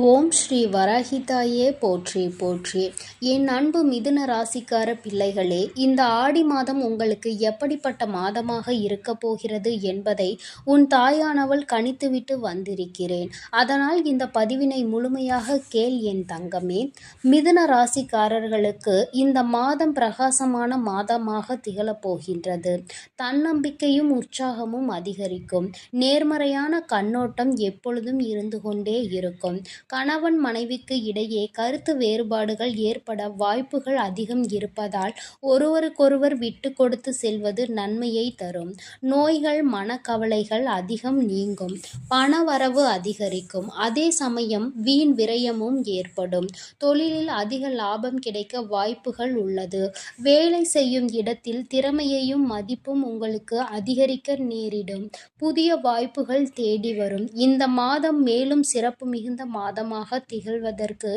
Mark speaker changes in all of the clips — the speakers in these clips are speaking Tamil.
Speaker 1: ஓம் ஸ்ரீ வராஹிதாயே போற்றி போற்றி. என் அன்பு மிதுன ராசிக்கார பிள்ளைகளே இந்த ஆடி மாதம் உங்களுக்கு எப்படிப்பட்ட மாதமாக இருக்கப் போகிறது என்பதை உன் தாயானவள் கணித்துவிட்டு வந்திருக்கிறேன். அதனால் இந்த பதிவினை முழுமையாக கேள் என் தங்கமே. மிதுன ராசிக்காரர்களுக்கு இந்த மாதம் பிரகாசமான மாதமாக திகழப் போகின்றது. தன்னம்பிக்கையும் உற்சாகமும் அதிகரிக்கும். நேர்மறையான கண்ணோட்டம் எப்பொழுதும் இருந்து கொண்டே இருக்கும். கணவன் மனைவிக்கு இடையே கருத்து வேறுபாடுகள் ஏற்பட வாய்ப்புகள் அதிகம் இருப்பதால் ஒருவருக்கொருவர் விட்டு கொடுத்து செல்வது நன்மையை தரும். நோய்கள் மனக்கவலைகள் அதிகம் நீங்கும். பணவரவு அதிகரிக்கும். அதே சமயம் வீண் விரயமும் ஏற்படும். தொழிலில் அதிக லாபம் கிடைக்க வாய்ப்புகள் உள்ளது. வேலை செய்யும் இடத்தில் திறமையையும் மதிப்பும் உங்களுக்கு அதிகரிக்க நேரிடும். புதிய வாய்ப்புகள் தேடி வரும். இந்த மாதம் மேலும் சிறப்பு மிகுந்த மாதமாக திகழ்வதற்கு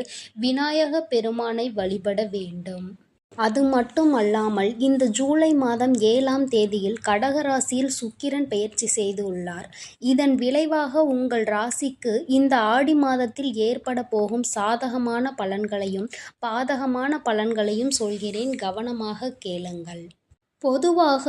Speaker 1: விநாயக பெருமானை வழிபட வேண்டும். அது மட்டுமல்லாமல் இந்த ஜூலை மாதம் ஏழாம் தேதியில் கடக ராசியில் சுக்கிரன் பெயர்ச்சி செய்துள்ளார் இதன் விளைவாக உங்கள் ராசிக்கு இந்த ஆடி மாதத்தில் ஏற்பட போகும் சாதகமான பலன்களையும் பாதகமான பலன்களையும் சொல்கிறேன். கவனமாக கேளுங்கள். பொதுவாக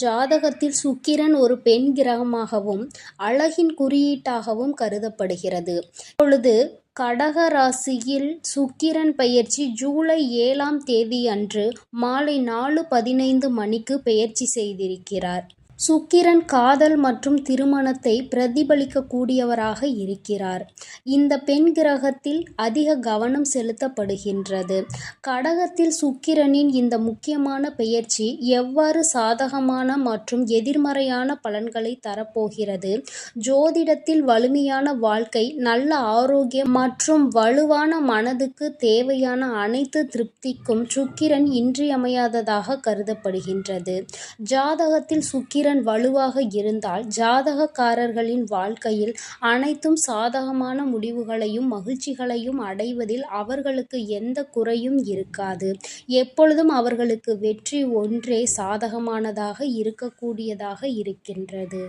Speaker 1: ஜாதகத்தில் சுக்கிரன் ஒரு பெண் கிரகமாகவும் அழகின் குறியீட்டாகவும் கருதப்படுகிறது. இப்பொழுது கடக ராசியில் சுக்கிரன் பயிற்சி ஜூலை ஏழாம் தேதி அன்று மாலை நாலு பதினைந்து மணிக்கு பெயர்ச்சி செய்திருக்கிறார். சுக்கிரன் காதல் மற்றும் திருமணத்தை பிரதிபலிக்கக்கூடியவராக இருக்கிறார். இந்த பெண் கிரகத்தில் அதிக கவனம் செலுத்தப்படுகின்றது. கடகத்தில் சுக்கிரனின் இந்த முக்கியமான பெயர்ச்சி எவ்வாறு சாதகமான மற்றும் எதிர்மறையான பலன்களை தரப்போகிறது? ஜோதிடத்தில் வலிமையான வாழ்க்கை நல்ல ஆரோக்கியம் மற்றும் வலுவான மனதுக்கு தேவையான அனைத்து திருப்திக்கும் சுக்கிரன் இன்றியமையாததாக கருதப்படுகின்றது. ஜாதகத்தில் சுக்கிரன் சந்திரன் வலுவாக இருந்தால் ஜாதகக்காரர்களின் வாழ்க்கையில் அனைத்தும் சாதகமான முடிவுகளையும் மகிழ்ச்சிகளையும் அடைவதில் அவர்களுக்கு எந்த குறையும் இருக்காது. எப்பொழுதும் அவர்களுக்கு வெற்றி ஒன்றே சாதகமானதாக இருக்கக்கூடியதாக இருக்கின்றது.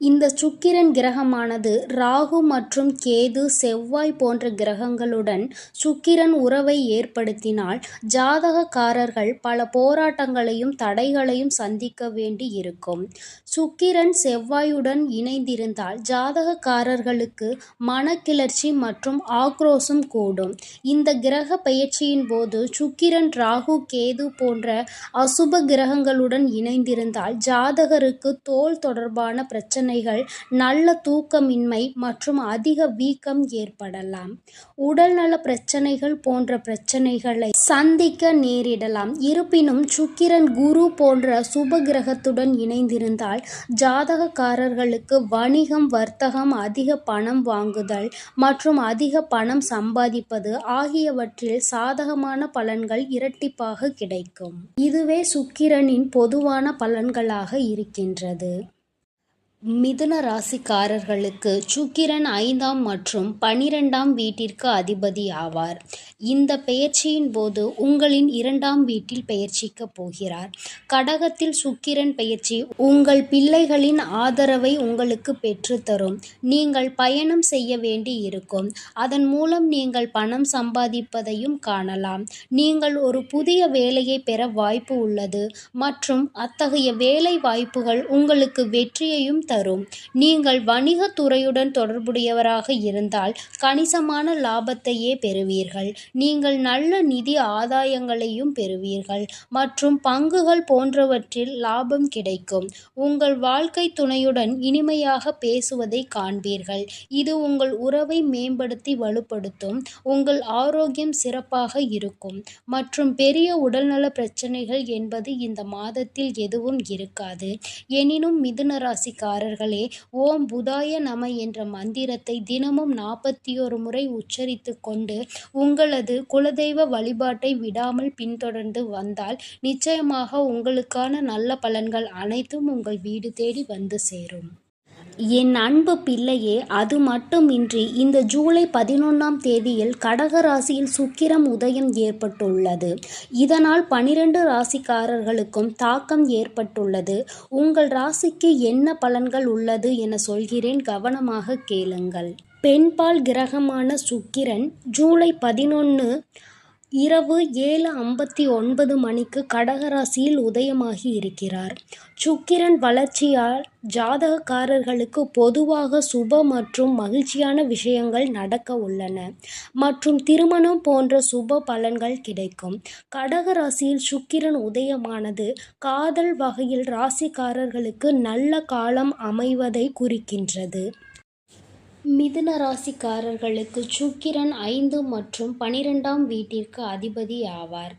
Speaker 1: இந்த சுக்கிரன் கிரகமானது ராகு மற்றும் கேது செவ்வாய் போன்ற கிரகங்களுடன் சுக்கிரன் உறவை ஏற்படுத்தினால் ஜாதகக்காரர்கள் பல போராட்டங்களையும் தடைகளையும் சந்திக்க வேண்டி இருக்கும். சுக்கிரன் செவ்வாயுடன் இணைந்திருந்தால் ஜாதகக்காரர்களுக்கு மனக்கிளர்ச்சி மற்றும் ஆக்ரோஷம் கூடும். இந்த கிரக பயிற்சியின் போது சுக்கிரன் ராகு கேது போன்ற அசுப கிரகங்களுடன் இணைந்திருந்தால் ஜாதகருக்கு தோல் தொடர்பான பிரச்சனை பிரச்சனைகள் நல்ல தூக்கமின்மை மற்றும் அதிக வீக்கம் ஏற்படலாம். உடல்நல பிரச்சனைகள் போன்ற பிரச்சனைகளை சந்திக்க நேரிடலாம். இருப்பினும் சுக்கிரன் குரு போன்ற சுப கிரகத்துடன் இணைந்திருந்தால் ஜாதகக்காரர்களுக்கு வணிகம் வர்த்தகம் அதிக பணம் வாங்குதல் மற்றும் அதிக பணம் சம்பாதிப்பது ஆகியவற்றில் சாதகமான பலன்கள் இரட்டிப்பாக கிடைக்கும். இதுவே சுக்கிரனின் பொதுவான பலன்களாக இருக்கின்றது. மிதுன ராசிக்காரர்களுக்கு சுக்கிரன் ஐந்தாம் மற்றும் பனிரெண்டாம் வீட்டிற்கு அதிபதி ஆவார். இந்த பெயர்ச்சியின் போது உங்களின் இரண்டாம் வீட்டில் பெயர்ச்சிக்க போகிறார். கடகத்தில் சுக்கிரன் பெயர்ச்சி உங்கள் பிள்ளைகளின் ஆதரவை உங்களுக்கு பெற்றுத்தரும் நீங்கள் பயணம் செய்ய வேண்டி இருக்கும். அதன் மூலம் நீங்கள் பணம் சம்பாதிப்பதையும் காணலாம். நீங்கள் ஒரு புதிய வேலையை பெற வாய்ப்பு உள்ளது மற்றும் அத்தகைய வேலை வாய்ப்புகள் உங்களுக்கு வெற்றியையும் தரும். நீங்கள் வணிகத் துறையுடன் தொடர்புடையவராக இருந்தால் கணிசமான லாபத்தையே பெறுவீர்கள். நீங்கள் நல்ல நிதி ஆதாயங்களையும் பெறுவீர்கள். மற்றும் பங்குகள் போன்றவற்றில் லாபம் கிடைக்கும். உங்கள் வாழ்க்கை துணையுடன் இனிமையாக பேசுவதை காண்பீர்கள். இது உங்கள் உறவை மேம்படுத்தி வலுப்படுத்தும். உங்கள் ஆரோக்கியம் சிறப்பாக இருக்கும். மற்றும் பெரிய உடல்நல பிரச்சனைகள் என்பது இந்த மாதத்தில் எதுவும் இருக்காது. எனினும் மிதுன ராசிக்காரர்களே ஓம் புதாய நம என்ற மந்திரத்தை தினமும் நாற்பத்தி ஒரு முறை உச்சரித்து கொண்டு உங்களது குலதெய்வ வழிபாட்டை விடாமல் பின்தொடர்ந்து வந்தால் நிச்சயமாக உங்களுக்கான நல்ல பலன்கள் அனைத்தும் உங்கள் வீடு தேடி வந்து சேரும். என் அன்பு பிள்ளையே அது மட்டுமின்றி இந்த ஜூலை பதினொன்றாம் தேதியில் கடக ராசியில் சுக்கிரம் உதயம் ஏற்பட்டுள்ளது. இதனால் பனிரெண்டு ராசிக்காரர்களுக்கும் தாக்கம் ஏற்பட்டுள்ளது. உங்கள் ராசிக்கு என்ன பலன்கள் உள்ளது என சொல்கிறேன் கவனமாக கேளுங்கள். பெண்பால் கிரகமான சுக்கிரன் ஜூலை பதினொன்று இரவு ஏழு ஐம்பத்தி ஒன்பது மணிக்கு கடகராசியில் உதயமாகி இருக்கிறார். சுக்கிரன் வளர்ச்சியால் ஜாதகக்காரர்களுக்கு பொதுவாக சுப மற்றும் மகிழ்ச்சியான விஷயங்கள் நடக்க உள்ளன மற்றும் திருமணம் போன்ற சுப பலன்கள் கிடைக்கும். கடக ராசியில் சுக்கிரன் உதயமானது காதல் வகையில் ராசிக்காரர்களுக்கு நல்ல காலம் அமைவதை குறிக்கின்றது. மிதுன ராசிக்காரர்களுக்கு சுக்கிரன் ஐந்து மற்றும் பனிரெண்டாம் வீட்டிற்கு அதிபதி ஆவார்.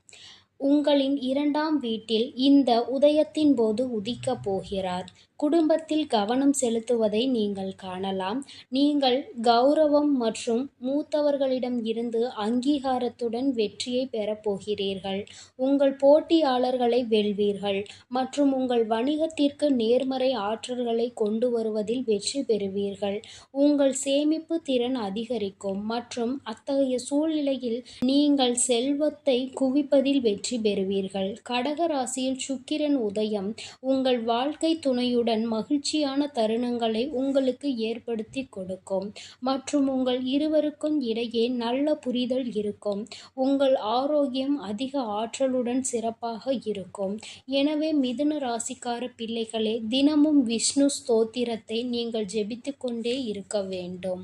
Speaker 1: உங்களின் இரண்டாம் வீட்டில் இந்த உதயத்தின் போது உதிக்கப் போகிறார். குடும்பத்தில் கவனம் செலுத்துவதை நீங்கள் காணலாம். நீங்கள் கௌரவம் மற்றும் மூத்தவர்களிடம் இருந்து அங்கீகாரத்துடன் வெற்றியை பெறப்போகிறீர்கள் உங்கள் போட்டியாளர்களை வெல்வீர்கள் மற்றும் உங்கள் வணிகத்திற்கு நேர்மறை ஆற்றல்களை கொண்டு வருவதில் வெற்றி பெறுவீர்கள். உங்கள் சேமிப்பு திறன் அதிகரிக்கும் மற்றும் அத்தகைய சூழ்நிலையில் நீங்கள் செல்வத்தை குவிப்பதில் வெற்றி பெறுவீர்கள். கடக ராசியில் சுக்கிரன் உதயம் உங்கள் வாழ்க்கை துணையுடன் மகிழ்ச்சியான தருணங்களை உங்களுக்கு ஏற்படுத்திக் கொடுக்கும் மற்றும் உங்கள் இருவருக்கும் இடையே நல்ல புரிதல் இருக்கும். உங்கள் ஆரோக்கியம் அதிக ஆற்றலுடன் சிறப்பாக இருக்கும். எனவே மிதுன ராசிக்கார பிள்ளைகளே தினமும் விஷ்ணு ஸ்தோத்திரத்தை நீங்கள் ஜெபித்து கொண்டே இருக்க வேண்டும்.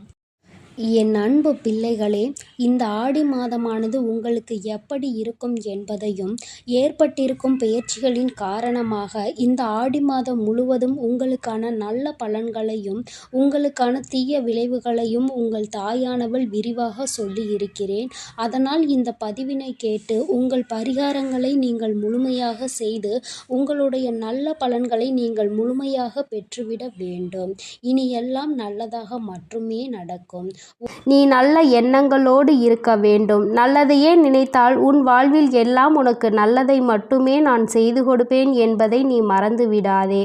Speaker 1: என் அன்பு பிள்ளைகளே இந்த ஆடி மாதமானது உங்களுக்கு எப்படி இருக்கும் என்பதையும் ஏற்பட்டிருக்கும் பெயர்ச்சிகளின் காரணமாக இந்த ஆடி மாதம் முழுவதும் உங்களுக்கான நல்ல பலன்களையும் உங்களுக்கான தீய விளைவுகளையும் உங்கள் தாயானவள் விரிவாக சொல்லி இருக்கிறேன். அதனால் இந்த பதிவினை கேட்டு உங்கள் பரிகாரங்களை நீங்கள் முழுமையாக செய்து உங்களுடைய நல்ல பலன்களை நீங்கள் முழுமையாக பெற்றுவிட வேண்டும். இனி எல்லாம் நல்லதாக மட்டுமே நடக்கும். நீ நல்ல எண்ணங்களோடு இருக்க வேண்டும். நல்லதையே நினைத்தால் உன் வாழ்வில் எல்லாம் உனக்கு நல்லதை மட்டுமே நான் செய்து கொடுப்பேன் என்பதை நீ மறந்து விடாதே.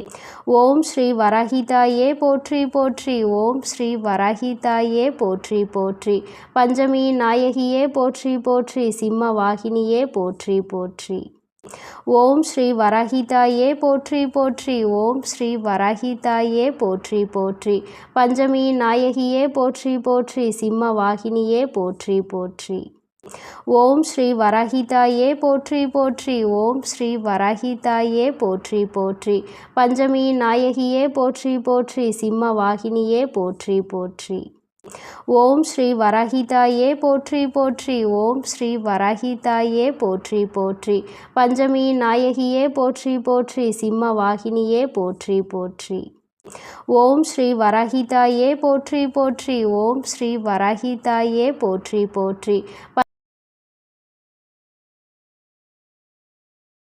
Speaker 1: ஓம் ஸ்ரீ வரஹிதாயே போற்றி போற்றி ஓம் ஸ்ரீ வரஹிதாயே போற்றி போற்றி பஞ்சமியின் நாயகியே போற்றி போற்றி சிம்ம வாகினியே போற்றி போற்றி. ஓம் ஸ்ரீ வராஹிதாயே போற்றி போற்றி. ஓம் ஸ்ரீ வராஹிதாயே போற்றி போற்றி. பஞ்சமியின் நாயகியே போற்றி போற்றி. சிம்ம வாகினியே போற்றி போற்றி. ஓம் ஸ்ரீ வராஹிதாயே போற்றி போற்றி. ஓம் ஸ்ரீ வராஹிதாயே போற்றி போற்றி. பஞ்சமியின் நாயகியே போற்றி போற்றி. சிம்ம வாகினியே போற்றி போற்றி. ஓம் ஸ்ரீ வராஹிதாயே போற்றி போற்றி. ஓம் ஸ்ரீ வராஹிதாயே போற்றி போற்றி. பஞ்சமி நாயகியே போற்றி போற்றி. சிம்ம வாகினியே போற்றி போற்றி. ஓம் ஸ்ரீ வராஹிதாயே போற்றி போற்றி. ஓம் ஸ்ரீ வராஹிதாயே போற்றி போற்றி.